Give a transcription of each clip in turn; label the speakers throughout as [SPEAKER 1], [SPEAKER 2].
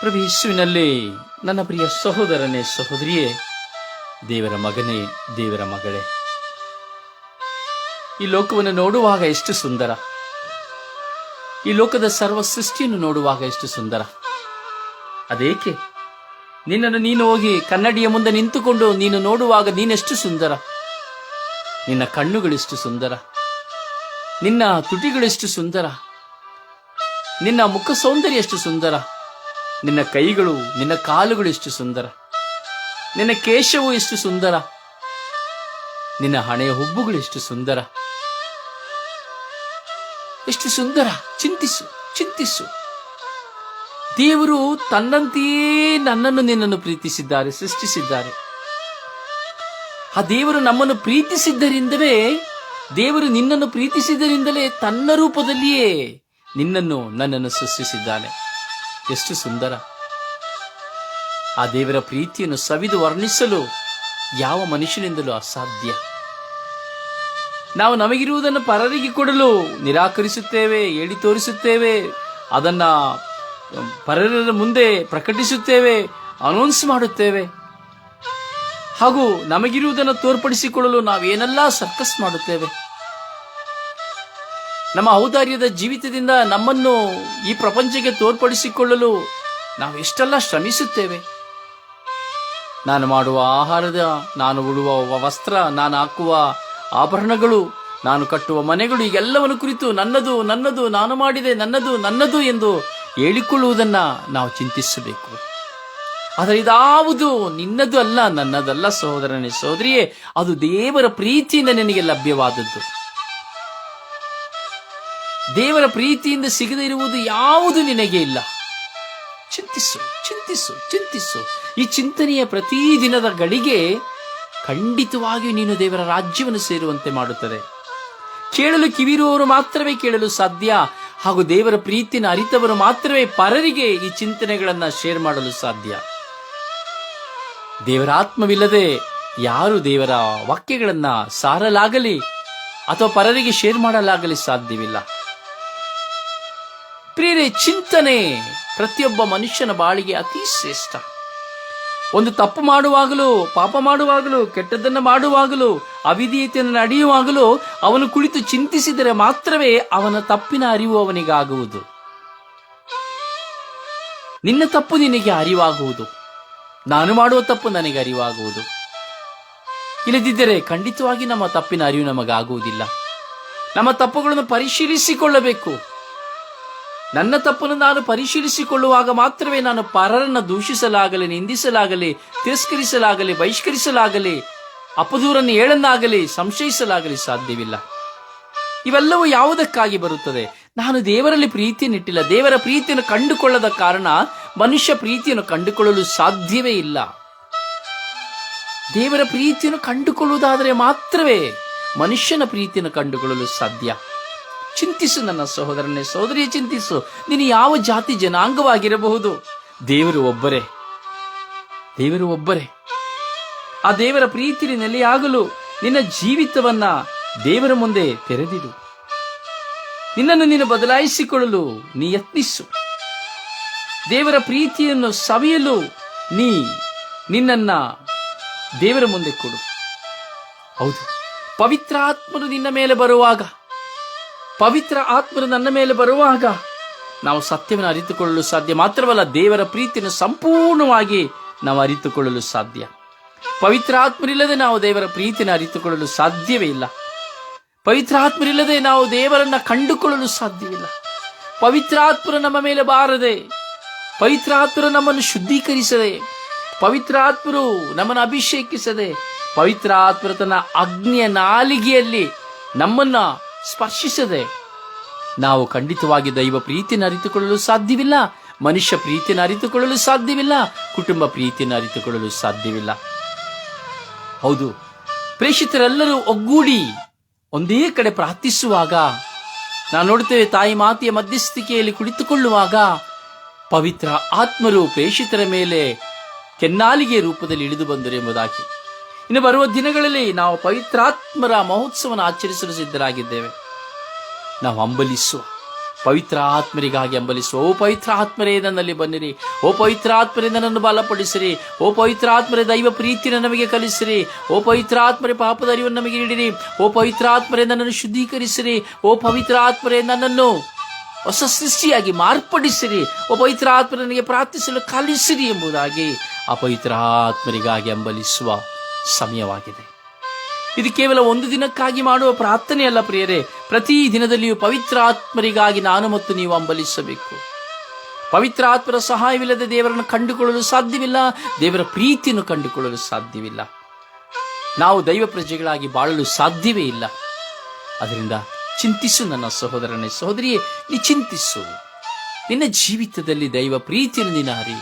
[SPEAKER 1] ಪ್ರಭು ಯೇಸುವಿನಲ್ಲಿ ನನ್ನ ಪ್ರಿಯ ಸಹೋದರನೇ ಸಹೋದರಿಯೇ, ದೇವರ ಮಗನೇ, ದೇವರ ಮಗಳೇ. ಈ ಲೋಕವನ್ನು ನೋಡುವಾಗ ಎಷ್ಟು ಸುಂದರ. ಈ ಲೋಕದ ಸರ್ವ ಸೃಷ್ಟಿಯನ್ನು ನೋಡುವಾಗ ಎಷ್ಟು ಸುಂದರ. ಅದೇಕೆ? ನಿನ್ನನ್ನು ನೀನು ಹೋಗಿ ಕನ್ನಡಿಯ ಮುಂದೆ ನಿಂತುಕೊಂಡು ನೀನು ನೋಡುವಾಗ ನೀನೆಷ್ಟು ಸುಂದರ. ನಿನ್ನ ಕಣ್ಣುಗಳೆಷ್ಟು ಸುಂದರ. ನಿನ್ನ ತುಟಿಗಳೆಷ್ಟು ಸುಂದರ. ನಿನ್ನ ಮುಖ ಸೌಂದರ್ಯ ಎಷ್ಟು ಸುಂದರ. ನಿನ್ನ ಕೈಗಳು, ನಿನ್ನ ಕಾಲುಗಳು ಎಷ್ಟು ಸುಂದರ. ನಿನ್ನ ಕೇಶವು ಎಷ್ಟು ಸುಂದರ. ನಿನ್ನ ಹಣೆಯ ಹುಬ್ಬುಗಳು ಎಷ್ಟು ಸುಂದರ. ಎಷ್ಟು ಸುಂದರ. ಚಿಂತಿಸು ಚಿಂತಿಸು. ದೇವರು ತನ್ನಂತೆಯೇ ನನ್ನನ್ನು ನಿನ್ನನ್ನು ಪ್ರೀತಿಸಿದ್ದಾರೆ, ಸೃಷ್ಟಿಸಿದ್ದಾರೆ. ಆ ದೇವರು ನಮ್ಮನ್ನು ಪ್ರೀತಿಸಿದ್ದರಿಂದಲೇ, ದೇವರು ನಿನ್ನನ್ನು ಪ್ರೀತಿಸಿದ್ದರಿಂದಲೇ ತನ್ನ ರೂಪದಲ್ಲಿಯೇ ನಿನ್ನನ್ನು, ನನ್ನನ್ನು ಸೃಷ್ಟಿಸಿದ್ದಾನೆ. ಎಷ್ಟು ಸುಂದರ. ಆ ದೇವರ ಪ್ರೀತಿಯನ್ನು ಸವಿದು ವರ್ಣಿಸಲು ಯಾವ ಮನುಷ್ಯನಿಂದಲೂ ಅಸಾಧ್ಯ. ನಾವು ನಮಗಿರುವುದನ್ನು ಪರರಿಗೆ ಕೊಡಲು ನಿರಾಕರಿಸುತ್ತೇವೆ, ಹೇಳಿ ತೋರಿಸುತ್ತೇವೆ, ಅದನ್ನ ಪರರ ಮುಂದೆ ಪ್ರಕಟಿಸುತ್ತೇವೆ ಅನೌನ್ಸ್ ಮಾಡುತ್ತೇವೆ. ಹಾಗೂ ನಮಗಿರುವುದನ್ನು ತೋರ್ಪಡಿಸಿಕೊಳ್ಳಲು ನಾವೇನೆಲ್ಲ ಸರ್ಕಸ್ ಮಾಡುತ್ತೇವೆ. ನಮ್ಮ ಔದಾರ್ಯದ ಜೀವಿತದಿಂದ ನಮ್ಮನ್ನು ಈ ಪ್ರಪಂಚಕ್ಕೆ ತೋರ್ಪಡಿಸಿಕೊಳ್ಳಲು ನಾವು ಎಷ್ಟೆಲ್ಲ ಶ್ರಮಿಸುತ್ತೇವೆ? ನಾನು ಮಾಡುವ ಆಹಾರದ, ನಾನು ಉಡುವ ವಸ್ತ್ರ, ನಾನು ಹಾಕುವ ಆಭರಣಗಳು, ನಾನು ಕಟ್ಟುವ ಮನೆಗಳು, ಈಗೆಲ್ಲವನ್ನು ಕುರಿತು ನನ್ನದು ನನ್ನದು, ನಾನು ಮಾಡಿದೆ, ನನ್ನದು ನನ್ನದು ಎಂದು ಹೇಳಿಕೊಳ್ಳುವುದನ್ನ ನಾವು ಚಿಂತಿಸಬೇಕು. ಆದರೆ ಇದಾವುದು ನಿನ್ನದು ಅಲ್ಲ, ನನ್ನದಲ್ಲ ಸಹೋದರನೇ, ಸಹೋದರಿಯೇ, ಅದು ದೇವರ ಪ್ರೀತಿಯಿಂದ ನಿನಗೆ ಲಭ್ಯವಾದದ್ದು. ದೇವರ ಪ್ರೀತಿಯಿಂದ ಸಿಗದೇ ಇರುವುದು ಯಾವುದು ನಿನಗೆ ಇಲ್ಲ. ಚಿಂತಿಸು ಚಿಂತಿಸು ಚಿಂತಿಸು. ಈ ಚಿಂತನೆಯ ಪ್ರತಿದಿನದ ಗಳಿಗೆ ಖಂಡಿತವಾಗಿಯೂ ನೀನು ದೇವರ ರಾಜ್ಯವನ್ನು ಸೇರುವಂತೆ ಮಾಡುತ್ತದೆ. ಕೇಳಲು ಕಿವಿರುವವರು ಮಾತ್ರವೇ ಕೇಳಲು ಸಾಧ್ಯ. ಹಾಗೂ ದೇವರ ಪ್ರೀತಿನ ಅರಿತವರು ಮಾತ್ರವೇ ಪರರಿಗೆ ಈ ಚಿಂತನೆಗಳನ್ನು ಶೇರ್ ಮಾಡಲು ಸಾಧ್ಯ. ದೇವರ ಆತ್ಮವಿಲ್ಲದೆ ಯಾರು ದೇವರ ವಾಕ್ಯಗಳನ್ನು ಸಾರಲಾಗಲಿ ಅಥವಾ ಪರರಿಗೆ ಶೇರ್ ಮಾಡಲಾಗಲಿ ಸಾಧ್ಯವಿಲ್ಲ. ಪ್ರಿಯರೇ ಚಿಂತನೆ ಪ್ರತಿಯೊಬ್ಬ ಮನುಷ್ಯನ ಬಾಳಿಗೆ ಅತಿ ಶ್ರೇಷ್ಠ. ಒಂದು ತಪ್ಪು ಮಾಡುವಾಗಲೂ, ಪಾಪ ಮಾಡುವಾಗಲೂ, ಕೆಟ್ಟದ್ದನ್ನು ಮಾಡುವಾಗಲೂ, ಅವಿಧೀಯತೆಯನ್ನು ನಡೆಯುವಾಗಲೂ ಅವನು ಕುಳಿತು ಚಿಂತಿಸಿದರೆ ಮಾತ್ರವೇ ಅವನ ತಪ್ಪಿನ ಅರಿವು ಅವನಿಗಾಗುವುದು. ನಿನ್ನ ತಪ್ಪು ನಿನಗೆ ಅರಿವಾಗುವುದು. ನಾನು ಮಾಡುವ ತಪ್ಪು ನನಗೆ ಅರಿವಾಗುವುದು. ಇಲ್ಲದಿದ್ದರೆ ಖಂಡಿತವಾಗಿ ನಮ್ಮ ತಪ್ಪಿನ ಅರಿವು ನಮಗಾಗುವುದಿಲ್ಲ. ನಮ್ಮ ತಪ್ಪುಗಳನ್ನು ಪರಿಶೀಲಿಸಿಕೊಳ್ಳಬೇಕು. ನನ್ನ ತಪ್ಪನ್ನು ನಾನು ಪರಿಶೀಲಿಸಿಕೊಳ್ಳುವಾಗ ಮಾತ್ರವೇ ನಾನು ಪರರನ್ನು ದೂಷಿಸಲಾಗಲಿ, ನಿಂದಿಸಲಾಗಲಿ, ತಿರಸ್ಕರಿಸಲಾಗಲಿ, ಬಹಿಷ್ಕರಿಸಲಾಗಲಿ ಅಪದೂರನ್ನು ಹೇಳನ್ನಾಗಲಿ ಸಂಶಯಿಸಲಾಗಲಿ ಸಾಧ್ಯವಿಲ್ಲ. ಇವೆಲ್ಲವೂ ಯಾವುದಕ್ಕಾಗಿ ಬರುತ್ತದೆ? ನಾನು ದೇವರಲ್ಲಿ ಪ್ರೀತಿಯನ್ನಿಟ್ಟಿಲ್ಲ ದೇವರ ಪ್ರೀತಿಯನ್ನು ಕಂಡುಕೊಳ್ಳದ ಕಾರಣ ಮನುಷ್ಯ ಪ್ರೀತಿಯನ್ನು ಕಂಡುಕೊಳ್ಳಲು ಸಾಧ್ಯವೇ ಇಲ್ಲ. ದೇವರ ಪ್ರೀತಿಯನ್ನು ಕಂಡುಕೊಳ್ಳುವುದಾದರೆ ಮಾತ್ರವೇ ಮನುಷ್ಯನ ಪ್ರೀತಿಯನ್ನು ಕಂಡುಕೊಳ್ಳಲು ಸಾಧ್ಯ. ಚಿಂತಿಸು ನನ್ನ ಸಹೋದರನೇ, ಸಹೋದರಿಯ ಚಿಂತಿಸು. ನೀನು ಯಾವ ಜಾತಿ ಜನಾಂಗವಾಗಿರಬಹುದು? ದೇವರು ಒಬ್ಬರೇ. ದೇವರು ಒಬ್ಬರೇ. ಆ ದೇವರ ಪ್ರೀತಿಯಲ್ಲಿ ನೆಲೆಯಾಗಲು ನಿನ್ನ ಜೀವಿತವನ್ನ ದೇವರ ಮುಂದೆ ತೆರೆದಿಡು. ನಿನ್ನನ್ನು ನೀನು ಬದಲಾಯಿಸಿಕೊಳ್ಳಲು ನೀ ಯತ್ನಿಸು. ದೇವರ ಪ್ರೀತಿಯನ್ನು ಸವಿಯಲು ನೀ ನಿನ್ನನ್ನ ದೇವರ ಮುಂದೆ ಕೊಡು. ಹೌದು. ಪವಿತ್ರಾತ್ಮನು ನಿನ್ನ ಮೇಲೆ ಬರುವಾಗ ಪವಿತ್ರ ಆತ್ಮರು ನನ್ನ ಮೇಲೆ ಬರುವಾಗ ನಾವು ಸತ್ಯವನ್ನು ಅರಿತುಕೊಳ್ಳಲು ಸಾಧ್ಯ ಮಾತ್ರವಲ್ಲ, ದೇವರ ಪ್ರೀತಿಯನ್ನು ಸಂಪೂರ್ಣವಾಗಿ ನಾವು ಅರಿತುಕೊಳ್ಳಲು ಸಾಧ್ಯ. ಪವಿತ್ರ ಆತ್ಮರಿಲ್ಲದೆ ನಾವು ದೇವರ ಪ್ರೀತಿಯನ್ನು ಅರಿತುಕೊಳ್ಳಲು ಸಾಧ್ಯವೇ ಇಲ್ಲ. ಪವಿತ್ರ ಆತ್ಮರಿಲ್ಲದೆ ನಾವು ದೇವರನ್ನ ಕಂಡುಕೊಳ್ಳಲು ಸಾಧ್ಯವಿಲ್ಲ ಪವಿತ್ರಾತ್ಮರು ನಮ್ಮ ಮೇಲೆ ಬಾರದೆ ಪವಿತ್ರಾತ್ಮರು ನಮ್ಮನ್ನು ಶುದ್ಧೀಕರಿಸದೆ ಪವಿತ್ರಾತ್ಮರು ನಮ್ಮನ್ನು ಅಭಿಷೇಕಿಸದೆ ಪವಿತ್ರಾತ್ಮರು ತನ್ನ ಅಗ್ನಿಯ ನಾಲಿಗೆಯಲ್ಲಿ ನಮ್ಮನ್ನ ಸ್ಪರ್ಶಿಸದೆ. ನಾವು ಖಂಡಿತವಾಗಿ ದೈವ ಪ್ರೀತಿಯನ್ನು ಅರಿತುಕೊಳ್ಳಲು ಸಾಧ್ಯವಿಲ್ಲ, ಮನುಷ್ಯ ಪ್ರೀತಿಯನ್ನು ಅರಿತುಕೊಳ್ಳಲು ಸಾಧ್ಯವಿಲ್ಲ, ಕುಟುಂಬ ಪ್ರೀತಿಯನ್ನು ಅರಿತುಕೊಳ್ಳಲು ಸಾಧ್ಯವಿಲ್ಲ. ಹೌದು ಪ್ರೇಷಿತರೆಲ್ಲರೂ ಒಗ್ಗೂಡಿ ಒಂದೇ ಕಡೆ ಪ್ರಾರ್ಥಿಸುವಾಗ ನಾವು ನೋಡುತ್ತೇವೆ ತಾಯಿ ಮಾತೆಯ ಮಧ್ಯಸ್ಥಿಕೆಯಲ್ಲಿ ಕುಳಿತುಕೊಳ್ಳುವಾಗ, ಪವಿತ್ರ ಆತ್ಮರು ಪ್ರೇಷಿತರ ಮೇಲೆ ಕೆನ್ನಾಲಿಗೆ ರೂಪದಲ್ಲಿ ಇಳಿದು ಬಂದರು ಎಂಬುದಾಗಿ. ಇನ್ನು ಬರುವ ದಿನಗಳಲ್ಲಿ ನಾವು ಪವಿತ್ರಾತ್ಮರ ಮಹೋತ್ಸವವನ್ನು ಆಚರಿಸಲು ಸಿದ್ಧರಾಗಿದ್ದೇವೆ. ನಾವು ಅಂಬಲಿಸುವ. ಪವಿತ್ರ ಆತ್ಮರಿಗಾಗಿ ಅಂಬಲಿಸುವ. ಓ ಪವಿತ್ರ ಆತ್ಮರೇ ನನ್ನಲ್ಲಿ ಬನ್ನಿರಿ. ಓ ಪವಿತ್ರ ಆತ್ಮರೇ ನನ್ನನ್ನು ಬಲಪಡಿಸಿರಿ. ಓ ಪವಿತ್ರ ಆತ್ಮರೇ ದೈವ ಪ್ರೀತಿಯನ್ನು ನಮಗೆ ಕಲಿಸಿರಿ. ಓ ಪವಿತ್ರ ಆತ್ಮರೇ ಪಾಪದ ಅರಿವನ್ನು ನಮಗೆ ನೀಡಿರಿ. ಓ ಪವಿತ್ರ ಆತ್ಮರೇ ನನ್ನನ್ನು ಶುದ್ಧೀಕರಿಸಿರಿ. ಓ ಪವಿತ್ರ ಆತ್ಮರೇ ನನ್ನನ್ನು ಹೊಸ ಸೃಷ್ಟಿಯಾಗಿ ಮಾರ್ಪಡಿಸಿರಿ. ಓ ಪವಿತ್ರ ಆತ್ಮ ನನಗೆ ಪ್ರಾರ್ಥಿಸಲು ಕಲಿಸಿರಿ ಎಂಬುದಾಗಿ ಆ ಪವಿತ್ರ ಆತ್ಮರಿಗಾಗಿ ಅಂಬಲಿಸುವ. ಸಮಯವಾಗಿದೆ. ಇದು ಕೇವಲ ಒಂದು ದಿನಕ್ಕಾಗಿ ಮಾಡುವ ಪ್ರಾರ್ಥನೆಯಲ್ಲ ಪ್ರಿಯರೇ. ಪ್ರತಿ ದಿನದಲ್ಲಿಯೂ ಪವಿತ್ರ ಆತ್ಮರಿಗಾಗಿ ನಾನು ಮತ್ತು ನೀವು ಅಂಬಲಿಸಬೇಕು. ಪವಿತ್ರ ಆತ್ಮರ ಸಹಾಯವಿಲ್ಲದೆ ದೇವರನ್ನು ಕಂಡುಕೊಳ್ಳಲು ಸಾಧ್ಯವಿಲ್ಲ. ದೇವರ ಪ್ರೀತಿಯನ್ನು ಕಂಡುಕೊಳ್ಳಲು ಸಾಧ್ಯವಿಲ್ಲ. ನಾವು ದೈವ ಪ್ರಜೆಗಳಾಗಿ ಬಾಳಲು ಸಾಧ್ಯವೇ ಇಲ್ಲ. ಅದರಿಂದ ಚಿಂತಿಸು ನನ್ನ ಸಹೋದರನೇ ಸಹೋದರಿಯೇ, ನೀ ಚಿಂತಿಸು. ನಿನ್ನ ಜೀವಿತದಲ್ಲಿ ದೈವ ಪ್ರೀತಿಯನ್ನು ನಿನ್ನ ಹರಿ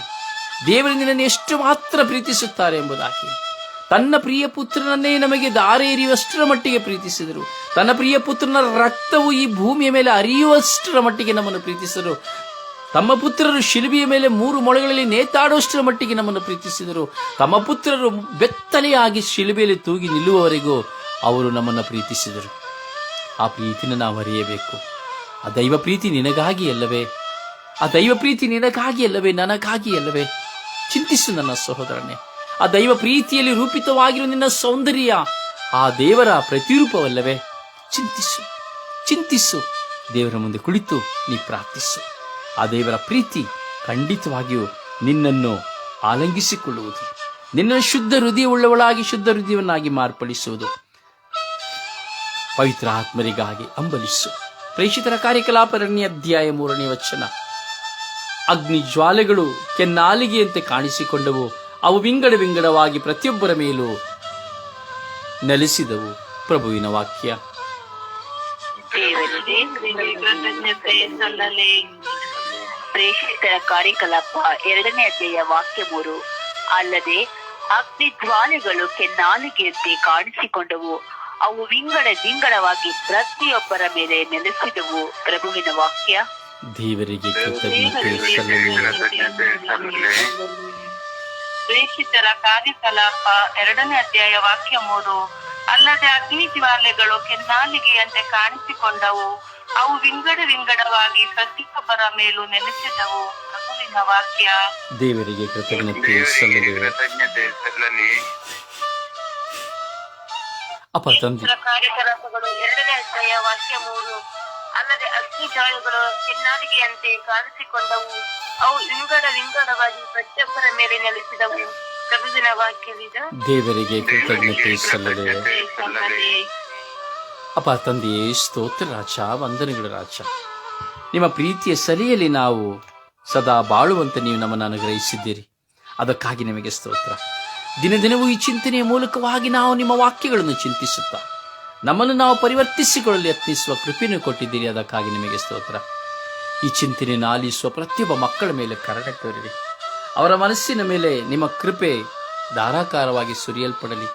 [SPEAKER 1] ದೇವರು ನಿನ್ನನ್ನು ಎಷ್ಟು ಮಾತ್ರ ಪ್ರೀತಿಸುತ್ತಾರೆ ಎಂಬುದಾಗಿ. ತನ್ನ ಪ್ರಿಯ ಪುತ್ರನನ್ನೇ ನಮಗೆ ದಾರೆ ಎರಿಯುವಷ್ಟರ ಮಟ್ಟಿಗೆ ಪ್ರೀತಿಸಿದರು. ತನ್ನ ಪ್ರಿಯ ಪುತ್ರನ ರಕ್ತವು ಈ ಭೂಮಿಯ ಮೇಲೆ ಅರಿಯುವಷ್ಟರ ಮಟ್ಟಿಗೆ ನಮ್ಮನ್ನು ಪ್ರೀತಿಸಿದರು. ತಮ್ಮ ಪುತ್ರರು ಶಿಲುಬೆಯ ಮೇಲೆ ಮೂರು ಮೊಳೆಗಳಲ್ಲಿ ನೇತಾಡುವಷ್ಟರ ಮಟ್ಟಿಗೆ ನಮ್ಮನ್ನು ಪ್ರೀತಿಸಿದರು. ತಮ್ಮ ಪುತ್ರರು ಬೆತ್ತಲೆಯಾಗಿ ಶಿಲುಬೆಯಲ್ಲಿ ತೂಗಿ ನಿಲ್ಲುವವರೆಗೂ ಅವರು ನಮ್ಮನ್ನು ಪ್ರೀತಿಸಿದರು. ಆ ಪ್ರೀತಿನ ನಾವು ಅರಿಯಬೇಕು. ಆ ದೈವ ಪ್ರೀತಿ ನಿನಗಾಗಿ ಅಲ್ಲವೇ? ಆ ದೈವ ಪ್ರೀತಿ ನಿನಗಾಗಿ ಅಲ್ಲವೇ? ನನಗಾಗಿ ಅಲ್ಲವೇ? ಚಿಂತಿಸು ನನ್ನ ಸಹೋದರನೇ. ಆ ದೈವ ಪ್ರೀತಿಯಲ್ಲಿ ರೂಪಿತವಾಗಿರುವ ನಿನ್ನ ಸೌಂದರ್ಯ, ಆ ದೇವರ ಪ್ರತಿರೂಪವಲ್ಲವೇ? ಚಿಂತಿಸು ಚಿಂತಿಸು. ದೇವರ ಮುಂದೆ ಕುಳಿತು ನೀ ಪ್ರಾರ್ಥಿಸು. ಆ ದೇವರ ಪ್ರೀತಿ ಖಂಡಿತವಾಗಿಯೂ ನಿನ್ನನ್ನು ಆಲಂಗಿಸಿಕೊಳ್ಳುವುದು. ನಿನ್ನ ಶುದ್ಧ ಹೃದಯವುಳ್ಳವಳಾಗಿ, ಶುದ್ಧ ಹೃದಯವನ್ನಾಗಿ ಮಾರ್ಪಡಿಸುವುದು. ಪವಿತ್ರ ಆತ್ಮರಿಗಾಗಿ ಅಂಬಲಿಸು ಪ್ರೇಷಿತರ ಕಾರ್ಯಕಲಾಪ ಎರಡನೇ ಅಧ್ಯಾಯ ಮೂರನೇ ವಚನ. ಅಗ್ನಿ ಜ್ವಾಲೆಗಳು ಕೆನ್ನಾಲಿಗೆಯಂತೆ ಕಾಣಿಸಿಕೊಂಡವು. ಅವು ವಿಂಗಡ ವಿಂಗಡವಾಗಿ ಪ್ರತಿಯೊಬ್ಬರ ಮೇಲೂ ನೆಲೆಸಿದವು. ಪ್ರಭುವಿನ ವಾಕ್ಯ.
[SPEAKER 2] ಪ್ರೇಷಿತರ ಕಾರ್ಯಕಲಾಪ ಎರಡನೇ ಅಧ್ಯಾಯ ವಾಕ್ಯ ಮೂರು. ಅಲ್ಲದೆ ಅಗ್ನಿ ಜ್ವಾಲೆಗಳು ಕೆನ್ನಾಲಿಗೆಯಂತೆ ಕಾಣಿಸಿಕೊಂಡವು. ಅವು ವಿಂಗಡ ವಿಂಗಡವಾಗಿ ಪ್ರತಿಯೊಬ್ಬರ ಮೇಲೆ ನೆಲೆಸಿದವು. ಪ್ರಭುವಿನ ವಾಕ್ಯ.
[SPEAKER 1] ದೇವರಿಗೆ
[SPEAKER 2] ಪ್ರೇಷಿತರ ಕಾರ್ಯಕಲಾಪ ಎರಡನೇ ಅಧ್ಯಾಯ ವಾಕ್ಯ ಮೂರು. ಅಲ್ಲದೆ ಅಗ್ನಿ ಜ್ವಾಲೆಗಳು ಕೆನ್ನಾಲಿಗೆಯಂತೆ ಕಾಣಿಸಿಕೊಂಡವು. ಅವು ವಿಂಗಡ ವಿಂಗಡವಾಗಿ ಪ್ರತಿಯೊಬ್ಬರ ಮೇಲೂ ನೆಲೆಸಿದವು. ಪ್ರಭುವಿನ ವಾಕ್ಯ.
[SPEAKER 1] ದೇವರಿಗೆ ಕೃತಜ್ಞತೆ
[SPEAKER 3] ಕೃತಜ್ಞತೆ ಸಲ್ಲಲಿ.
[SPEAKER 1] ತಂದೆ.
[SPEAKER 2] ಕಾರ್ಯಕಲಾಪಗಳು ಎರಡನೇ ಅಧ್ಯಾಯ ವಾಕ್ಯ ಮೂರು. ಅಲ್ಲದೆ ಅಗ್ನಿ ಜಾಳುಗಳು ಕೆನ್ನಾಲಿಗೆಯಂತೆ ಕಾಣಿಸಿಕೊಂಡವು. ಅವು ಲಿಂಗಡ ವಿಂಗಡವಾಗಿ ಪ್ರತಿಯೊಬ್ಬರ ಮೇಲೆ ನೆಲೆಸಿದವು. ಪ್ರಭುವಿನ ವಾಕ್ಯವಿದ
[SPEAKER 1] ದೇವರಿಗೆ ಕೃತಜ್ಞತೆ
[SPEAKER 2] ಸಲ್ಲದೆ
[SPEAKER 1] ಅಪ್ಪ ತಂದೆಯೇ ಸ್ತೋತ್ರ ರಾಜ ವಂದನೆಗಳು ರಾಜ. ನಿಮ್ಮ ಪ್ರೀತಿಯ ಸರಿಯಲ್ಲಿ ನಾವು ಸದಾ ಬಾಳುವಂತೆ ನೀವು ನಮ್ಮನ್ನು ಅನುಗ್ರಹಿಸಿದ್ದೀರಿ. ಅದಕ್ಕಾಗಿ ನಿಮಗೆ ಸ್ತೋತ್ರ. ದಿನ ದಿನವೂ ಈ ಚಿಂತನೆಯ ಮೂಲಕವಾಗಿ ನಾವು ನಿಮ್ಮ ವಾಕ್ಯಗಳನ್ನು ಚಿಂತಿಸುತ್ತಾ ನಮ್ಮನ್ನು ನಾವು ಪರಿವರ್ತಿಸಿಕೊಳ್ಳಲು ಯತ್ನಿಸುವ ಕೃಪೆಯನ್ನು ಕೊಟ್ಟಿದ್ದೀರಿ, ಅದಕ್ಕಾಗಿ ನಿಮಗೆ ಸ್ತೋತ್ರ. ಈ ಚಿಂತನೆಯನ್ನು ಆಲಿಸುವ ಪ್ರತಿಯೊಬ್ಬ ಮಕ್ಕಳ ಮೇಲೆ ಕರಡ ತೋರಿರಿ. ಅವರ ಮನಸ್ಸಿನ ಮೇಲೆ ನಿಮ್ಮ ಕೃಪೆ ಧಾರಾಕಾರವಾಗಿ ಸುರಿಯಲ್ಪಡಲಿ.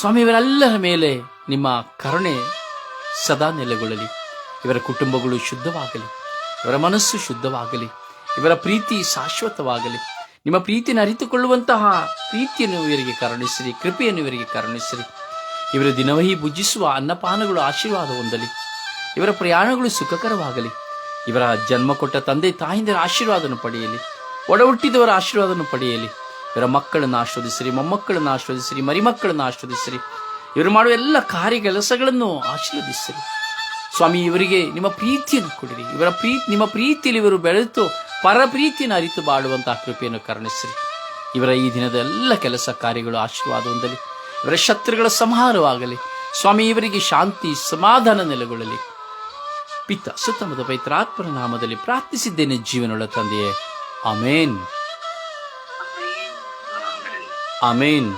[SPEAKER 1] ಸ್ವಾಮಿ, ಇವರೆಲ್ಲರ ಮೇಲೆ ನಿಮ್ಮ ಕರುಣೆ ಸದಾ ನೆಲೆಗೊಳ್ಳಲಿ. ಇವರ ಕುಟುಂಬಗಳು ಶುದ್ಧವಾಗಲಿ. ಇವರ ಮನಸ್ಸು ಶುದ್ಧವಾಗಲಿ. ಇವರ ಪ್ರೀತಿ ಶಾಶ್ವತವಾಗಲಿ. ನಿಮ್ಮ ಪ್ರೀತಿಯನ್ನು ಅರಿತುಕೊಳ್ಳುವಂತಹ ಪ್ರೀತಿಯನ್ನು ಇವರಿಗೆ ಕರುಣಿಸಿರಿ, ಕೃಪೆಯನ್ನು ಇವರಿಗೆ ಕರುಣಿಸಿರಿ. ಇವರ ದಿನವಹಿ ಭುಜಿಸುವ ಅನ್ನಪಾನಗಳು ಆಶೀರ್ವಾದ ಹೊಂದಲಿ ಇವರ ಪ್ರಯಾಣಗಳು ಸುಖಕರವಾಗಲಿ. ಇವರ ಜನ್ಮ ಕೊಟ್ಟ ತಂದೆ ತಾಯಿಂದರ ಆಶೀರ್ವಾದವನ್ನು ಪಡೆಯಲಿ. ಒಡ ಹುಟ್ಟಿದವರ ಆಶೀರ್ವಾದವನ್ನು ಪಡೆಯಲಿ. ಇವರ ಮಕ್ಕಳನ್ನು ಆಸ್ವಾದಿಸಿರಿ ಮೊಮ್ಮಕ್ಕಳನ್ನು ಆಶ್ರದಿಸಿರಿ ಮರಿಮಕ್ಕಳನ್ನು ಆಸ್ವಾದಿಸಿರಿ ಇವರು ಮಾಡುವ ಎಲ್ಲ ಕಾರ್ಯ ಕೆಲಸಗಳನ್ನು ಆಶೀರ್ವದಿಸಿರಿ. ಸ್ವಾಮಿ, ಇವರಿಗೆ ನಿಮ್ಮ ಪ್ರೀತಿಯನ್ನು ಕೊಡಿರಿ. ಇವರ ಪ್ರೀತಿ ನಿಮ್ಮ ಪ್ರೀತಿಯಲ್ಲಿ ಇವರು ಬೆಳೆದು ಪರ ಪ್ರೀತಿಯನ್ನು ಅರಿತು ಬಾಳುವಂತಹ ಕೃಪೆಯನ್ನು ಕರುಣಿಸಿರಿ. ಇವರ ಈ ದಿನದ ಎಲ್ಲ ಕೆಲಸ ಕಾರ್ಯಗಳು ಆಶೀರ್ವಾದ ಹೊಂದಲಿ ಇವರ ಶತ್ರುಗಳ ಸಂಹಾರವಾಗಲಿ. ಸ್ವಾಮಿ, ಇವರಿಗೆ ಶಾಂತಿ, ಸಮಾಧಾನ ನೆಲೆಗೊಳ್ಳಲಿ. ಪಿತ ಸುತ್ತಮದ ಪೈತ್ರಾತ್ಮರ ನಾಮದಲ್ಲಿ ಪ್ರಾರ್ಥಿಸಿದ್ದೇನೆ ಜೀವನೊಳ ತಂದೆಯೇ. Amen amen